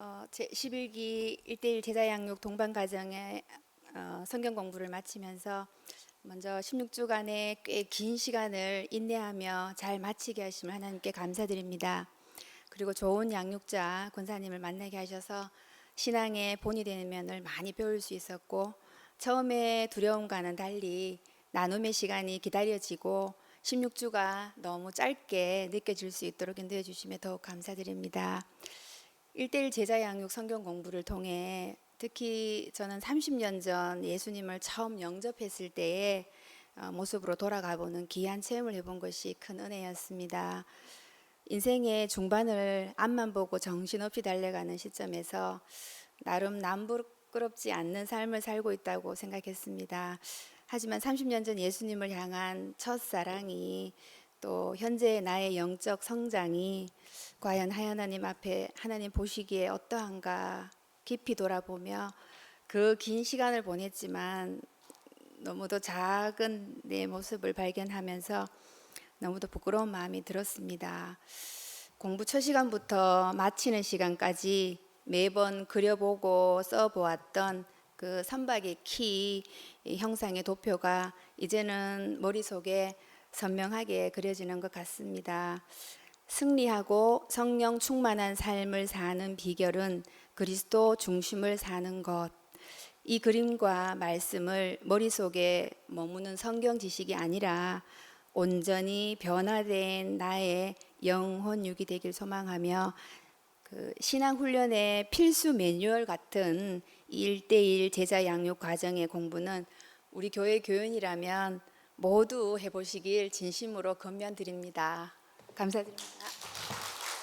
어, 제 11기 1대1 제자 양육 동반 과정에 어, 성경 공부를 마치면서 먼저 16주간의 꽤 긴 시간을 인내하며 잘 마치게 하심을 하나님께 감사드립니다. 그리고 좋은 양육자 권사님을 만나게 하셔서 신앙의 본이 되는 면을 많이 배울 수 있었고 처음에 두려움과는 달리 나눔의 시간이 기다려지고 16주가 너무 짧게 느껴질 수 있도록 인도해 주심에 더욱 감사드립니다. 1대1 제자 양육 성경 공부를 통해 특히 저는 30년 전 예수님을 처음 영접했을 때의 어, 모습으로 돌아가 보는 귀한 체험을 해본 것이 큰 은혜였습니다. 인생의 중반을 앞만 보고 정신없이 달려가는 시점에서 나름 남부끄럽지 않는 삶을 살고 있다고 생각했습니다. 하지만 30년 전 예수님을 향한 첫 사랑이 또 현재 나의 영적 성장이 과연 하나님 앞에 하나님 보시기에 어떠한가 깊이 돌아보며 그 긴 시간을 보냈지만 너무도 작은 내 모습을 발견하면서 너무도 부끄러운 마음이 들었습니다. 공부 첫 시간부터 마치는 시간까지 매번 그려보고 써보았던 그 선박의 키이 형상의 도표가 이제는 머릿속에 선명하게 그려지는 것 같습니다. 승리하고 성령 충만한 삶을 사는 비결은 그리스도 중심을 사는 것. 이 그림과 말씀을 머릿속에 머무는 성경 지식이 아니라 온전히 변화된 나의 영혼 육이 되길 소망하며 그 신앙 훈련의 필수 매뉴얼 같은 1대1 제자 양육 과정의 공부는 우리 교회 교연이라면 모두 해보시길 진심으로 권면드립니다. 감사드립니다.